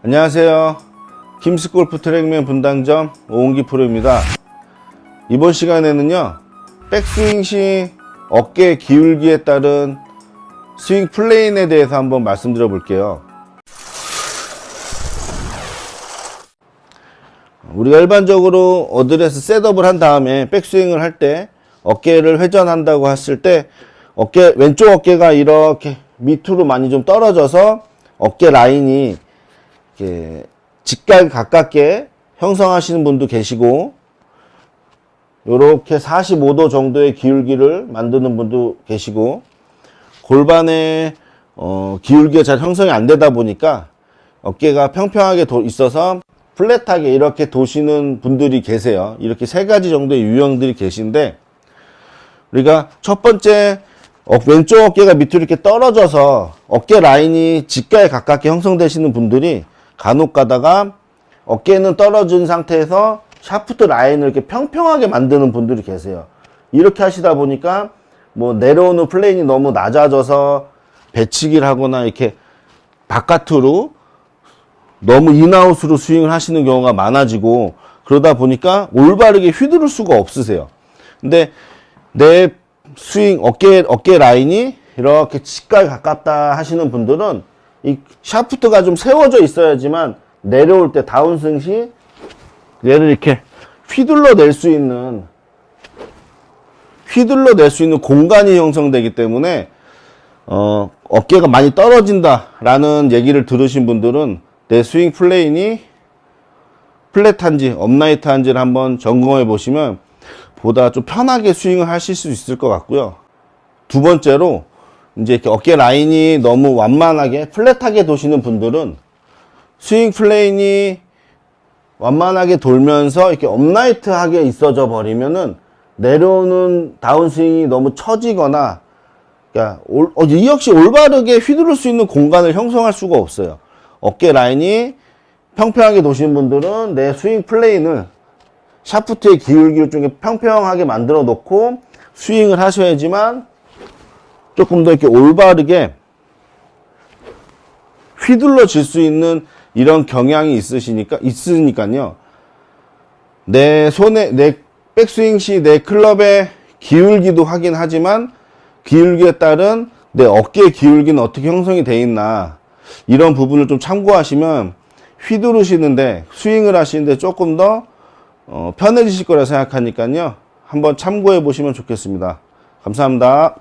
안녕하세요. 김스골프 트랙맨 분당점 오은기 프로입니다. 이번 시간에는요, 백스윙 시 어깨 기울기에 따른 스윙 플레인에 대해서 한번 말씀드려 볼게요. 우리가 일반적으로 어드레스 셋업을 한 다음에 백스윙을 할 때 어깨를 회전한다고 했을 때 어깨 왼쪽 어깨가 이렇게 밑으로 많이 좀 떨어져서 어깨 라인이 이렇게 직각 가깝게 형성하시는 분도 계시고 이렇게 45도 정도의 기울기를 만드는 분도 계시고 골반의 어, 기울기가 잘 형성이 안 되다 보니까 어깨가 평평하게 도- 있어서 플랫하게 이렇게 도시는 분들이 계세요. 이렇게 세 가지 정도의 유형들이 계신데 우리가 첫 번째 어, 왼쪽 어깨가 밑으로 이렇게 떨어져서 어깨 라인이 직가에 가깝게 형성되시는 분들이 간혹 가다가 어깨는 떨어진 상태에서 샤프트 라인을 이렇게 평평하게 만드는 분들이 계세요. 이렇게 하시다 보니까 뭐 내려오는 플레인이 너무 낮아져서 배치기를 하거나 이렇게 바깥으로 너무 인아웃으로 스윙을 하시는 경우가 많아지고 그러다 보니까 올바르게 휘두를 수가 없으세요. 근데 내 스윙 어깨 어깨 라인이 이렇게 직각에 가깝다 하시는 분들은 이 샤프트가 좀 세워져 있어야지만 내려올 때 다운스윙 시 얘를 이렇게 휘둘러 낼 수 있는 휘둘러 낼 수 있는 공간이 형성되기 때문에 어, 어깨가 많이 떨어진다라는 얘기를 들으신 분들은 내 스윙 플레인이 플랫한지 업라이트한지를 한번 점검해 보시면 보다 좀 편하게 스윙을 하실 수 있을 것 같고요. 두 번째로 이제 이렇게 어깨 라인이 너무 완만하게 플랫하게 도시는 분들은 스윙 플레인이 완만하게 돌면서 이렇게 업라이트하게 있어져 버리면은 내려오는 다운스윙이 너무 처지거나 그러니까 올- 어, 이 역시 올바르게 휘두를 수 있는 공간을 형성할 수가 없어요. 어깨 라인이 평평하게 도시는 분들은 내 스윙 플레인을 샤프트의 좀 이렇게 평평하게 만들어 놓고 스윙을 하셔야지만 조금 더 이렇게 올바르게 휘둘러질 수 있는 이런 경향이 있으시니까 있으니까요. 내 손에 내 백스윙 시 내 클럽의 기울기도 하긴 하지만 기울기에 따른 내 어깨의 기울기는 어떻게 형성이 돼 있나 이런 부분을 좀 참고하시면 휘두르시는데 스윙을 하시는데 조금 더 어, 편해지실 거라 생각하니까요. 한번 참고해 보시면 좋겠습니다. 감사합니다.